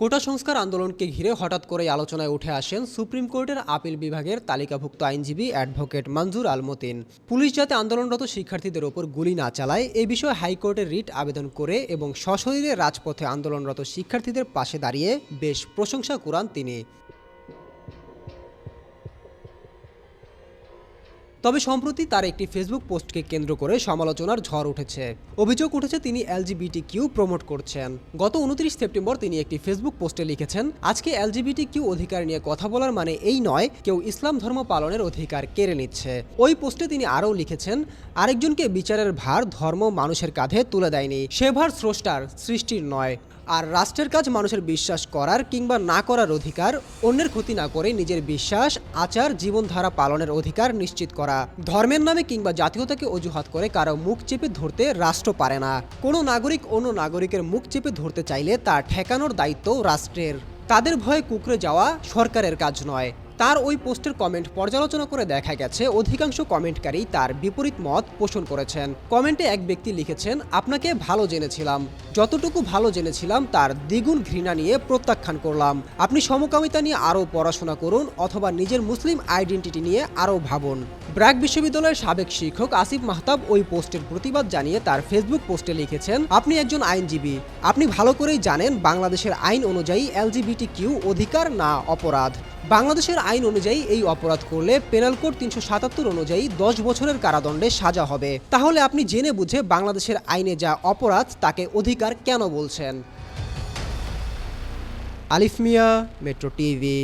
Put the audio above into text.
কোটা সংস্কার আন্দোলনকে ঘিরে হঠাৎ করে আলোচনায় উঠে আসেন সুপ্রিম কোর্টের আপিল বিভাগের তালিকাভুক্ত আইনজীবী অ্যাডভোকেট মঞ্জুর আলমতিন। পুলিশ যাতে আন্দোলনরত শিক্ষার্থীদের ওপর গুলি না চালায়, এ বিষয়ে হাইকোর্টের রিট আবেদন করে এবং সশরীরে রাজপথে আন্দোলনরত শিক্ষার্থীদের পাশে দাঁড়িয়ে বেশ প্রশংসা কুরান তিনি। তবে সম্প্রতি তার একটি ফেসবুক পোস্টকে কেন্দ্র করে সমালোচনার ঝড় উঠেছে। অভিযোগ উঠেছে, তিনি এলজিবিটি কিউ প্রমোট করছেন। গত উনত্রিশ সেপ্টেম্বর তিনি একটি ফেসবুক পোস্টে লিখেছেন, আজকে এলজিবিটি কিউ অধিকার নিয়ে কথা বলার মানে এই নয়, কেউ ইসলাম ধর্ম পালনের অধিকার কেড়ে নিচ্ছে। ওই পোস্টে তিনি আরও লিখেছেন, আরেকজনকে বিচারের ভার ধর্ম মানুষের কাঁধে তুলে দেয়নি, সে ভার স্রষ্টার, সৃষ্টির নয়। আর রাষ্ট্রের কাজ মানুষের বিশ্বাস করার কিংবা না করার অধিকার, অন্যের ক্ষতি না করে নিজের বিশ্বাস, আচার, জীবনধারা পালনের অধিকার নিশ্চিত করা। ধর্মের নামে কিংবা জাতীয়তাকে অজুহাত করে কারও মুখ চেপে ধরতে রাষ্ট্র পারে না। কোনো নাগরিক অন্য নাগরিকের মুখ চেপে ধরতে চাইলে তা ঠেকানোর দায়িত্ব রাষ্ট্রের। তাদের ভয়ে কুকরে যাওয়া সরকারের কাজ নয়। তার ওই পোস্টের কমেন্ট পর্যালোচনা করে দেখা গেছে, অধিকাংশ কমেন্টকারী তার বিপরীত মত পোষণ করেছেন। কমেন্টে এক ব্যক্তি লিখেছেন, আপনাকে ভালো জেনেছিলাম। যতটুকু ভালো জেনেছিলাম, তার দ্বিগুণ ঘৃণা নিয়ে প্রত্যাখ্যান করলাম। আপনি সমকামিতা নিয়ে আরও পড়াশোনা করুন অথবা নিজের মুসলিম আইডেন্টিটি নিয়ে আরও ভাবুন। ব্র্যাক বিশ্ববিদ্যালয়ের সাবেক শিক্ষক আসিফ মাহতাব ওই পোস্টের প্রতিবাদ জানিয়ে তার ফেসবুক পোস্টে লিখেছেন, আপনি একজন আইনজীবী। আপনি ভালো করেই জানেন বাংলাদেশের আইন অনুযায়ী এলজিবিটি কিউ অধিকার না অপরাধ। বাংলাদেশের আইন অনুযায়ী এই অপরাধ করলে পেনাল কোড তিনশো সাতাত্তর অনুযায়ী দশ বছরের কারাদণ্ডে সাজা হবে। তাহলে আপনি জেনে বুঝে বাংলাদেশের আইনে যা অপরাধ, তাকে অধিকার কেন বলছেন? আলিফ মিয়া, মেট্রো টিভি।